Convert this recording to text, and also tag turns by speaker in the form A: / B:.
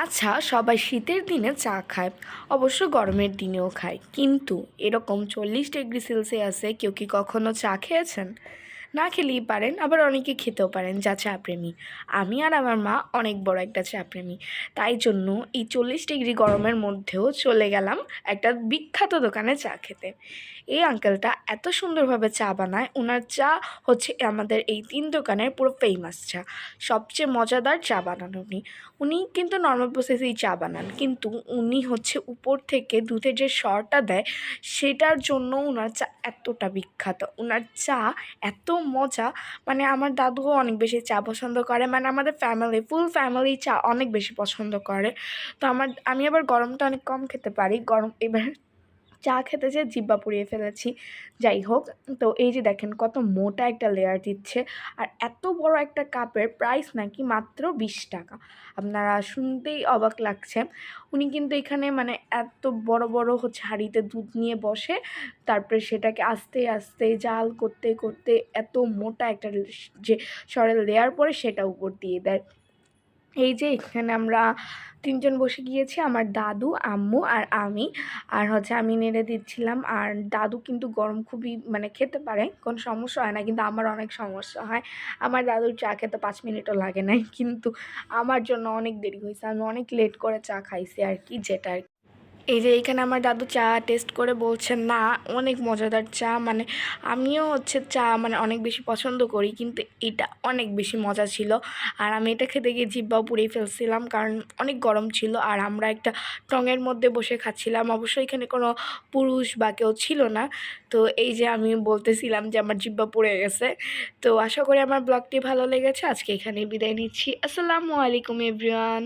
A: আচ্ছা সবাই শীতের দিনে চা খায়, অবশ্য গরমের দিনেও খায়। কিন্তু এরকম চল্লিশ ডিগ্রি সেলসিয়াসে কেউ কি কখনো চা খেয়েছেন? না খেলেই পারেন, আবার অনেকে খেতেও পারেন যা চা প্রেমী আমি আর আমার মা অনেক বড় একটা চা প্রেমী তাই জন্য এই চল্লিশ ডিগ্রি গরমের মধ্যেও চলে গেলাম একটা বিখ্যাত দোকানে চা খেতে। এই আঙ্কেলটা এত সুন্দরভাবে চা বানায় ওনার চা হচ্ছে আমাদের এই তিন দোকানের পুরো ফেমাস চা, সবচেয়ে মজাদার চা বানান উনি। উনি কিন্তু নর্মাল প্রসেসেই চা বানান, কিন্তু উনি হচ্ছে উপর থেকে দুধের যে সরটা দেয়, সেটার জন্য ওনার চা এতটা বিখ্যাত। ওনার চা এত মজা। মানে আমার দাদুও অনেক বেশি চা পছন্দ করে। মানে আমাদের ফ্যামিলি ফুল ফ্যামিলি চা অনেক বেশি পছন্দ করে। তো আমার, আমি আবার গরমটা অনেক কম খেতে পারি। গরম, এবার চা খেতে যেয়ে জিব্বা পুড়িয়ে ফেলেছি। যাই হোক, তো এই যে দেখেন কত মোটা একটা লেয়ার দিচ্ছে। আর এত বড় একটা কাপের প্রাইস নাকি মাত্র বিশ টাকা। আপনারা শুনতেই অবাক লাগছে। উনি কিন্তু এখানে মানে এত বড় বড় হচ্ছে হাঁড়িতে দুধ নিয়ে বসে, তারপরে সেটাকে আস্তে আস্তে জাল করতে করতে এত মোটা একটা যে সরের লেয়ার পরে সেটা উপর দিয়ে দেয়। এই যে এখানে আমরা তিনজন বসে গিয়েছি, আমার দাদু, আম্মু আর আমি। আর হচ্ছে আমি নেড়ে দিচ্ছিলাম। আর দাদু কিন্তু গরম খুবই মানে খেতে পারে, কোনো সমস্যা হয় না। কিন্তু আমার অনেক সমস্যা হয়। আমার দাদুর চা খেতে পাঁচ মিনিটও লাগে নাই। কিন্তু আমার জন্য অনেক দেরি হয়েছে। আমি অনেক লেট করে চা খাইছি আর কি, যেটা আর। এই যে এইখানে আমার দাদু চা টেস্ট করে বলছেন না, অনেক মজাদার চা। মানে আমিও হচ্ছে চা মানে অনেক বেশি পছন্দ করি, কিন্তু এটা অনেক বেশি মজা ছিল। আর আমি এটা খেতে গিয়ে জিব্বাও পুড়িয়ে ফেলছিলাম, কারণ অনেক গরম ছিল। আর আমরা একটা টঙের মধ্যে বসে খাচ্ছিলাম। অবশ্যই এখানে কোনো পুরুষ বা কেউ ছিল না। তো এই যে আমি বলতেছিলাম যে আমার জিব্বা পুড়ে গেছে। তো আশা করি আমার ব্লগটি ভালো লেগেছে। আজকে এখানে বিদায় নিচ্ছি। আসসালামু আলাইকুম, এভরিওয়ান।